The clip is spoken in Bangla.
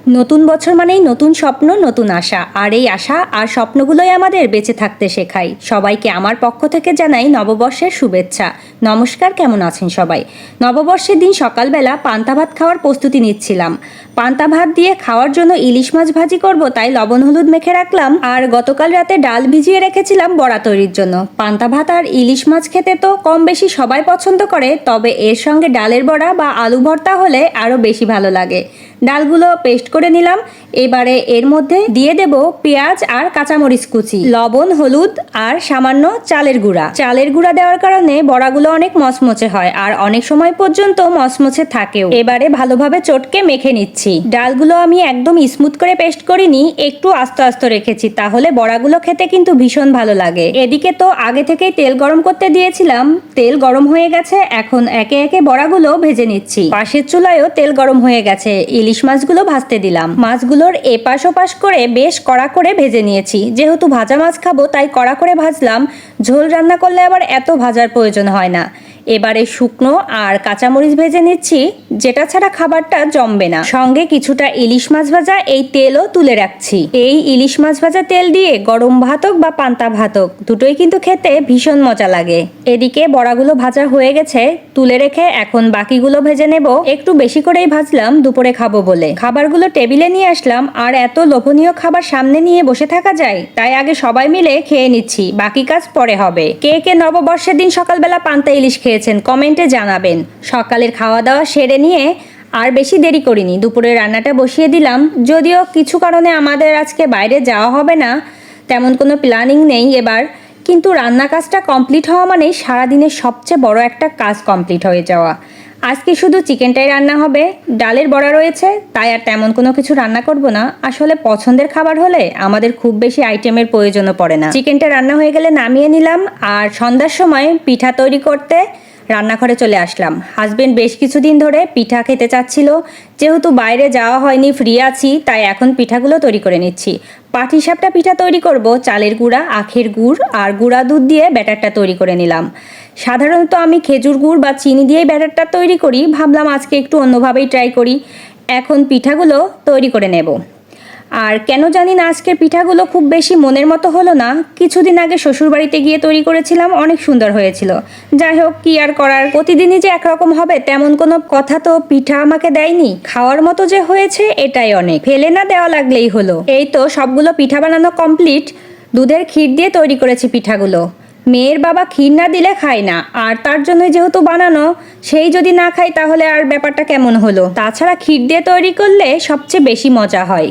নতুন বছর মানেই নতুন স্বপ্ন, নতুন আশা। আর এই আশা আর স্বপ্নগুলোই আমাদের বেঁচে থাকতে শেখায়। সবাইকে আমার পক্ষ থেকে জানাই নববর্ষের শুভেচ্ছা। নমস্কার, কেমন আছেন সবাই? নববর্ষের দিন সকালবেলা পান্তা ভাত খাওয়ার প্রস্তুতি নিচ্ছিলাম। পান্তা ভাত দিয়ে খাওয়ার জন্য ইলিশ মাছ ভাজি করব, তাই লবণ, হলুদ মেখে রাখলাম। আর গতকাল রাতে ডাল ভিজিয়ে রেখেছিলাম বড়া তৈরির জন্য। পান্তা ভাত আর ইলিশ মাছ খেতে তো কম বেশি সবাই পছন্দ করে, তবে এর সঙ্গে ডালের বড়া বা আলু ভর্তা হলে আরও বেশি ভালো লাগে। ডালগুলো পেস্ট করে নিলাম। এবারে এর মধ্যে দিয়ে দেব পেঁয়াজ আর কাঁচামরিচ কুচি, লবণ, হলুদ আর সামান্য চালের গুঁড়া। চালের গুঁড়া দেওয়ার কারণে বড়াগুলো অনেক মচমচে হয় আর অনেক সময় পর্যন্ত মচমচে থাকেও। এবারে ভালোভাবে চটকে মেখে নিচ্ছি। ডালগুলো আমি একদম স্মুথ করে পেস্ট করিনি, একটু আস্তে আস্তে রেখেছি, তাহলে বড়াগুলো খেতে কিন্তু ভীষণ ভালো লাগে। এদিকে তো আগে থেকেই তেল গরম করতে দিয়েছিলাম, তেল গরম হয়ে গেছে, এখন একে একে বড়াগুলো ভেজে নিচ্ছি। পাশের চুলায়ও তেল গরম হয়ে গেছে, ইলিশ মাছগুলো ভাজতে দিলাম। মাছগুলোর এপাশ ওপাশ করে বেশ কড়া করে ভেজে নিয়েছি। যেহেতু ভাজা মাছ খাব, তাই কড়া করে ভাজলাম। ঝোল রান্না করলে আবার এত ভাজার প্রয়োজন হয় না। এবারে শুকনো আর কাঁচামরিচ ভেজে নিচ্ছি, যেটা ছাড়া খাবারটা জমবে না। সঙ্গে কিছুটা ইলিশ মাছ ভাজা, এই তেলও তুলে রাখছি। এই ইলিশ মাছ ভাজা তেল দিয়ে গরম ভাতক বা পান্তা ভাতক, দুটোই কিন্তু খেতে ভীষণ মজা লাগে। এদিকে বড়াগুলো ভাজা হয়ে গেছে, তুলে রেখে এখন বাকিগুলো ভেজে নেব। একটু বেশি করেই ভাজলাম, দুপুরে খাব বলে। খাবারগুলো টেবিলে নিয়ে আসলাম, আর এত লোভনীয় খাবার সামনে নিয়ে বসে থাকা যায়, তাই আগে সবাই মিলে খেয়ে নিচ্ছি, বাকি কাজ পরে হবে। কে কে নববর্ষের দিন সকালবেলা পান্তা ইলিশ খেয়েছেন, কমেন্টে জানাবেন। সকালের খাওয়া দাওয়া সেরে নিয়ে আর বেশি দেরি করিনি। দুপুরে রান্নাটা বসিয়ে দিলাম। যদিও কিছু কারণে আমাদের আজকে বাইরে যাওয়া হবে না, তেমন কোনো প্ল্যানিং নেই। এবার কিন্তু রান্না কাজটা কমপ্লিট হওয়া মানেই সারাদিনের সবচেয়ে বড় একটা কাজ কমপ্লিট হয়ে যাওয়া। আজকে শুধু চিকেনটাই রান্না হবে, ডালের বড়া রয়েছে, তাই আর তেমন কোনো কিছু রান্না করব না। আসলে পছন্দের খাবার হলে আমাদের খুব বেশি আইটেমের প্রয়োজনও পড়ে না। চিকেনটা রান্না হয়ে গেলে নামিয়ে নিলাম, আর সন্ধ্যার সময় পিঠা তৈরি করতে রান্নাঘরে চলে আসলাম। হাজবেন্ড বেশ কিছুদিন ধরে পিঠা খেতে চাচ্ছিল। যেহেতু বাইরে যাওয়া হয়নি ফ্রি আছি, তাই এখন পিঠাগুলো তৈরি করে নিচ্ছি। পাটিসাপটা পিঠা তৈরি করব, চালের গুঁড়া, আখের গুড় আর গুঁড়া দুধ দিয়ে ব্যাটারটা তৈরি করে নিলাম। সাধারণত আমি খেজুর গুড় বা চিনি দিয়েই ব্যাটারটা তৈরি করি। ভাবলাম আজকে একটু অন্যভাবেই ট্রাই করি। এখন পিঠাগুলো তৈরি করে নেব। আর কেন জানি না আজকের পিঠাগুলো খুব বেশি মনের মতো হলো না। কিছুদিন আগে শ্বশুরবাড়িতে গিয়ে তৈরি করেছিলাম, অনেক সুন্দর হয়েছিল। যাই হোক, কি আর করার? প্রতিদিনই যে একরকম হবে, তেমন কোনো কথা তো পিঠা আমাকে দেয়নি। খাওয়ার মতো যে হয়েছে, এটাই অনেক। ফেলে না দেওয়া লাগলেই হলো। এই তো সবগুলো পিঠা বানানো কমপ্লিট দুধের ক্ষীর দিয়ে তৈরি করেছি পিঠাগুলো। মেয়ের বাবা ক্ষীর না দিলে খায় না, আর তার জন্য যেহেতু বানানো, সেই যদি না খায় তাহলে আর ব্যাপারটা কেমন হলো? তাছাড়া ক্ষীর দিয়ে তৈরি করলে সবচেয়ে বেশি মজা হয়।